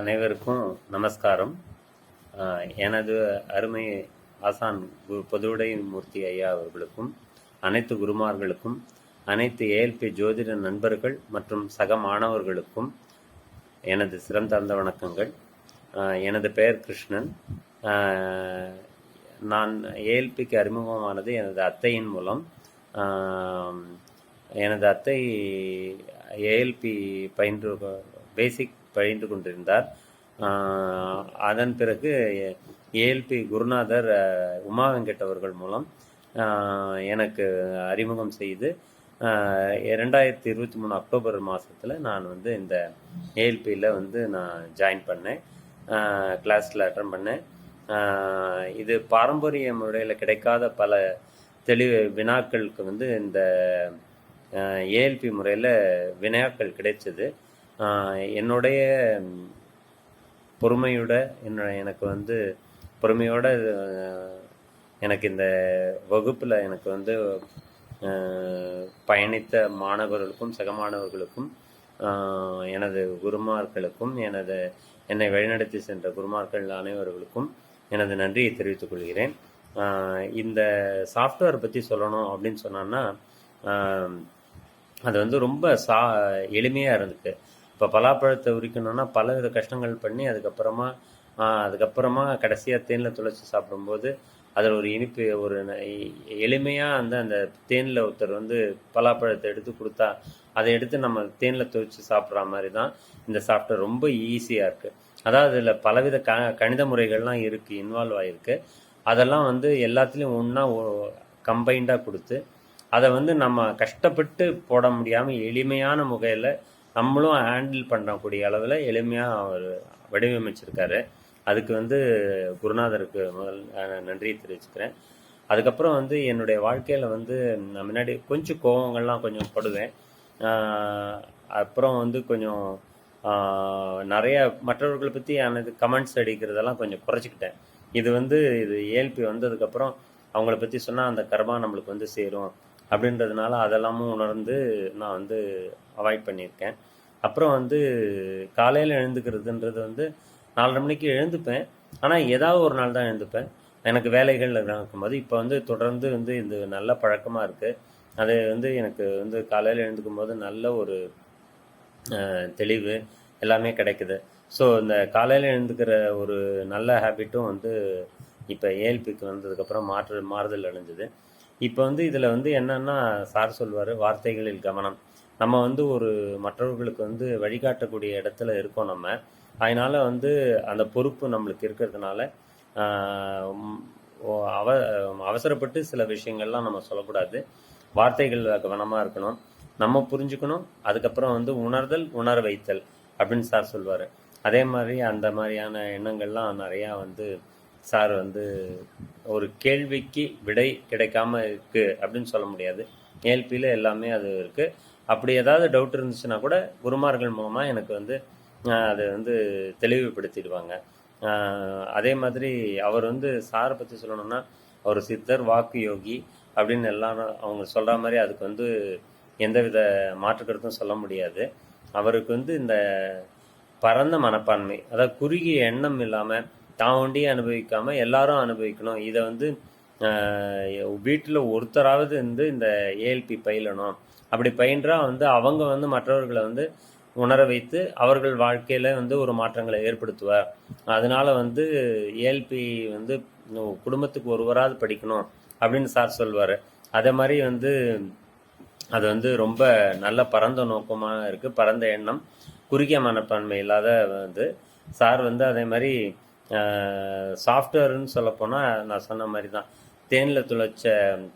அனைவருக்கும் நமஸ்காரம். எனது அருமை ஆசான் குரு பொதுவுடை மூர்த்தி ஐயா அவர்களுக்கும் அனைத்து குருமார்களுக்கும் அனைத்து ஏஎல்பி ஜோதிட நண்பர்கள் மற்றும் சக மாணவர்களுக்கும் எனது சிறந்தார்ந்த வணக்கங்கள். எனது பெயர் கிருஷ்ணன். நான் ஏஎல்பிக்கு அறிமுகமானது எனது அத்தையின் மூலம். எனது அத்தை ஏஎல்பி பயின்று பேசிக் பயின்று கொண்டிருந்தார். அதன் பிறகு ஏஎல்பி குருநாதர் அஹ், உமா வெங்கட் அவர்கள் மூலம் எனக்கு அறிமுகம் செய்து ரெண்டாயிரத்தி இரண்டாயிரத்தி இருபத்தி மூணு அக்டோபர் மாதத்தில் நான் வந்து இந்த ஏஎல்பியில் வந்து நான் ஜாயின் பண்ணேன். கிளாஸில் அட்டன் பண்ணேன். இது பாரம்பரிய முறையில் கிடைக்காத பல தெளிவு வினாக்களுக்கு வந்து இந்த ஏஎல்பி முறையில் வினாக்கள் கிடைச்சது. என்னுடைய பொறுமையோட என்ன எனக்கு வந்து பொறுமையோட எனக்கு இந்த வகுப்பில் எனக்கு வந்து பயணித்த மாணவர்களுக்கும் சக மாணவர்களுக்கும் ஆஹ், எனது குருமார்களுக்கும் எனது என்னை வழிநடத்தி சென்ற குருமார்கள் அனைவர்களுக்கும் எனது நன்றியை தெரிவித்துக் கொள்கிறேன். ஆஹ், இந்த சாஃப்ட்வேர் பற்றி சொல்லணும் அப்படின்னு சொன்னோன்னா ஆஹ், அது வந்து ரொம்ப சா எளிமையாக இருந்துச்சு. இப்போ பலாப்பழத்தை உரிக்கணும்னா பலவித கஷ்டங்கள் பண்ணி அதுக்கப்புறமா அதுக்கப்புறமா கடைசியாக தேனில் துளைச்சி சாப்பிடும்போது அதில் ஒரு இனிப்பு ஒரு எளிமையாக அந்த அந்த தேனில் ஒருத்தர் வந்து பலாப்பழத்தை எடுத்து கொடுத்தா அதை எடுத்து நம்ம தேனில் துவைச்சி சாப்பிட்ற மாதிரி தான் இந்த சாஃப்ட்வேர் ரொம்ப ஈஸியாக இருக்குது அதாவது இதில் பலவித க கணித முறைகள்லாம் இருக்குது இன்வால்வ் ஆகிருக்கு அதெல்லாம் வந்து எல்லாத்துலேயும் ஒன்றா கம்பைண்டாக கொடுத்து அதை வந்து நம்ம கஷ்டப்பட்டு போட முடியாமல் எளிமையான முகையில் நம்மளும் ஹேண்டில் பண்ணக்கூடிய அளவில் எளிமையாக அவர் வடிவமைச்சிருக்காரு. அதுக்கு வந்து குருநாதருக்கு முதல் நன்றியை தெரிவிச்சுக்கிறேன். அதுக்கப்புறம் வந்து என்னுடைய வாழ்க்கையில் வந்து நான் முன்னாடி கொஞ்சம் கோவங்கள்லாம் கொஞ்சம் படுவேன். அப்புறம் வந்து கொஞ்சம் நிறைய மற்றவர்களை பற்றி எனது கமெண்ட்ஸ் அடிக்கிறதெல்லாம் கொஞ்சம் குறைச்சிக்கிட்டேன். இது வந்து இது ஏல்பி வந்ததுக்கப்புறம் அவங்கள பற்றி சொன்னால் அந்த கர்மா நம்மளுக்கு வந்து சேரும் அப்படின்றதுனால அதெல்லாமும் உணர்ந்து நான் வந்து அவாய்ட் பண்ணியிருக்கேன். அப்புறம் வந்து காலையில் எழுந்துக்கிறதுன்றது வந்து நாலரை மணிக்கு எழுந்துப்பேன். ஆனால் ஏதாவது ஒரு நாள் தான் எழுந்துப்பேன். எனக்கு வேலைகள் இருக்கும்போது. இப்போ வந்து தொடர்ந்து வந்து இது நல்ல பழக்கமாக இருக்குது அது வந்து எனக்கு வந்து காலையில் எழுந்துக்கும் போது நல்ல ஒரு தெளிவு எல்லாமே கிடைக்குது. ஸோ இந்த காலையில் எழுந்துக்கிற ஒரு நல்ல ஹேபிட்டும் வந்து இப்போ ஏஎல்பிக்கு வந்ததுக்கப்புறம் மாற்று மாறுதல் அடைஞ்சது. இப்போ வந்து இதில் வந்து என்னென்னா சார் சொல்வார் வார்த்தைகளில் கவனம். நம்ம வந்து ஒரு மற்றவர்களுக்கு வந்து வழிகாட்டக்கூடிய இடத்துல இருக்கோம் நம்ம. அதனால வந்து அந்த பொறுப்பு நம்மளுக்கு இருக்கிறதுனால அவ அவசரப்பட்டு சில விஷயங்கள்லாம் நம்ம சொல்லக்கூடாது. வார்த்தைகள் கவனமாக இருக்கணும். நம்ம புரிஞ்சுக்கணும். அதுக்கப்புறம் வந்து உணர்தல் உணர வைத்தல் அப்படின்னு சார் சொல்வார். அதே மாதிரி அந்த மாதிரியான எண்ணங்கள்லாம் நிறையா வந்து சார் வந்து ஒரு கேள்விக்கு விடை கிடைக்காம இருக்குது அப்படின்னு சொல்ல முடியாது. ஏல்பியில் எல்லாமே அது இருக்குது அப்படி ஏதாவது டவுட் இருந்துச்சுன்னா கூட குருமார்கள் மூலமாக எனக்கு வந்து அதை வந்து தெளிவுபடுத்திடுவாங்க. அதே மாதிரி அவர் வந்து சாரை பற்றி சொல்லணும்னா அவர் சித்தர் வாக்கு யோகி அப்படின்னு எல்லாரும் அவங்க சொல்கிற மாதிரி அதுக்கு வந்து எந்தவித மாற்றுக்கருத்தும் சொல்ல முடியாது. அவருக்கு வந்து இந்த பரந்த மனப்பான்மை அதாவது குறுகிய எண்ணம் இல்லாமல் தான் ஒண்டியே அனுபவிக்காமல் எல்லாரும் அனுபவிக்கணும். இதை வந்து வீட்டில் ஒருத்தராவது வந்து இந்த ஏஎல்பி பயிலணும். அப்படி பயின்றா வந்து அவங்க வந்து மற்றவர்களை வந்து உணர வைத்து அவர்கள் வாழ்க்கையில் வந்து ஒரு மாற்றங்களை ஏற்படுத்துவார். அதனால வந்து ஏஎல்பி வந்து குடும்பத்துக்கு ஒருவராது படிக்கணும் அப்படின்னு சார் சொல்வார். அதே மாதிரி வந்து அது வந்து ரொம்ப நல்ல பரந்த நோக்கமாக இருக்குது பரந்த எண்ணம் குறுகிய மனப்பான்மை இல்லாத வந்து சார் வந்து அதே மாதிரி சாஃப்ட்வேர்னு சொல்லப்போனால் நான் சொன்ன மாதிரி தான் தேனில் துளைச்ச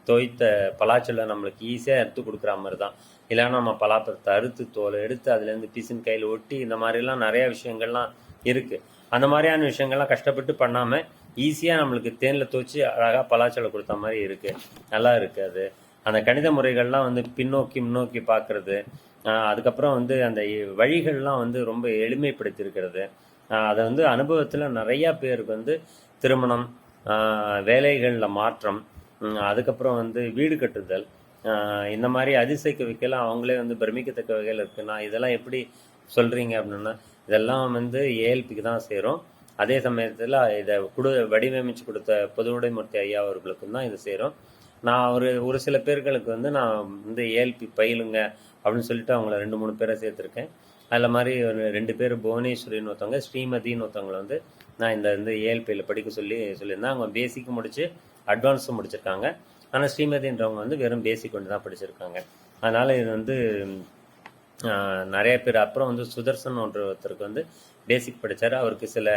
தோய்த்த பலாச்சலை நம்மளுக்கு ஈஸியாக எடுத்து கொடுக்குற மாதிரி தான். இல்லைன்னா நம்ம பலாப்பழத்தை அறுத்து தோலை எடுத்து அதுலேருந்து பிசின் கையில் ஒட்டி இந்த மாதிரிலாம் நிறையா விஷயங்கள்லாம் இருக்குது அந்த மாதிரியான விஷயங்கள்லாம் கஷ்டப்பட்டு பண்ணாமல் ஈஸியாக நம்மளுக்கு தேனில் துவச்சி அழகாக பலாச்சலை கொடுத்த மாதிரி இருக்குது நல்லா இருக்குது அது. அந்த கணித முறைகள்லாம் வந்து பின்னோக்கி முன்னோக்கி பார்க்குறது அதுக்கப்புறம் வந்து அந்த வழிகள்லாம் வந்து ரொம்ப எளிமைப்படுத்தியிருக்கிறது. அதை வந்து அனுபவத்தில் நிறையா பேருக்கு வந்து திருமணம் வேலைகளில் மாற்றம் அதுக்கப்புறம் வந்து வீடு கட்டுதல் இந்த மாதிரி அதிசயிக்க வைக்கலாம் அவங்களே வந்து பிரமிக்கத்தக்க வகையில் இருக்குன்னா இதெல்லாம் எப்படி சொல்கிறீங்க அப்படின்னா இதெல்லாம் வந்து ஏஎல்பிக்கு தான் சேரும். அதே சமயத்தில் இதை கொடு வடிவமைச்சு கொடுத்த பொதுவுடைமூர்த்தி ஐயா அவர்களுக்கும் தான் இது சேரும். நான் ஒரு ஒரு சில பேர்களுக்கு வந்து நான் வந்து ஏஎல்பி பயிலுங்க அப்படின்னு சொல்லிட்டு அவங்கள ரெண்டு மூணு பேரை சேர்த்துருக்கேன். அதில் மாதிரி ஒரு ரெண்டு பேர் புவனேஸ்வரின்னு ஒருத்தவங்க ஸ்ரீமதின்னு ஒருத்தவங்களை வந்து நான் இந்த இந்த ஏஎல்பியில் படிக்க சொல்லி சொல்லியிருந்தேன். அவங்க பேசிக்கு முடித்து அட்வான்ஸும் முடிச்சிருக்காங்க. ஆனால் ஸ்ரீமதின்றவங்க வந்து வெறும் பேசிக் கொண்டு தான் படிச்சிருக்காங்க. அதனால் இது வந்து நிறைய பேர். அப்புறம் வந்து சுதர்சன் ஒன்று ஒருத்தருக்கு வந்து பேசிக் படித்தார் அவருக்கு சில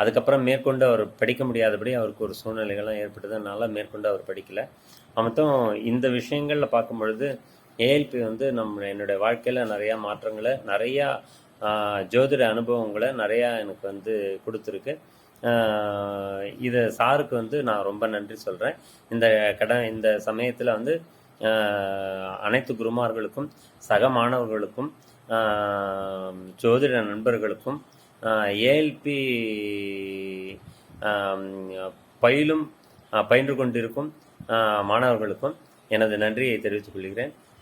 அதுக்கப்புறம் மேற்கொண்டு அவர் படிக்க முடியாதபடி அவருக்கு ஒரு சூழ்நிலைகள்லாம் ஏற்பட்டதுனால மேற்கொண்டு அவர் படிக்கலை. மொத்தம் இந்த விஷயங்களில் பார்க்கும் பொழுது ஏஎல்பி வந்து நம்ம என்னுடைய வாழ்க்கையில் நிறையா மாற்றங்களை நிறையா ஜோதிட அனுபவங்களை நிறையா எனக்கு வந்து கொடுத்துருக்கு. இதை சாருக்கு வந்து நான் ரொம்ப நன்றி சொல்கிறேன் இந்த கடன் இந்த சமயத்தில் வந்து அனைத்து குருமார்களுக்கும் சக மாணவர்களுக்கும் ஜோதிட நண்பர்களுக்கும் ஏஎல்பி பயிலும் பயின்று கொண்டிருக்கும் மாணவர்களுக்கும் எனது நன்றியை தெரிவித்துக் கொள்கிறேன்.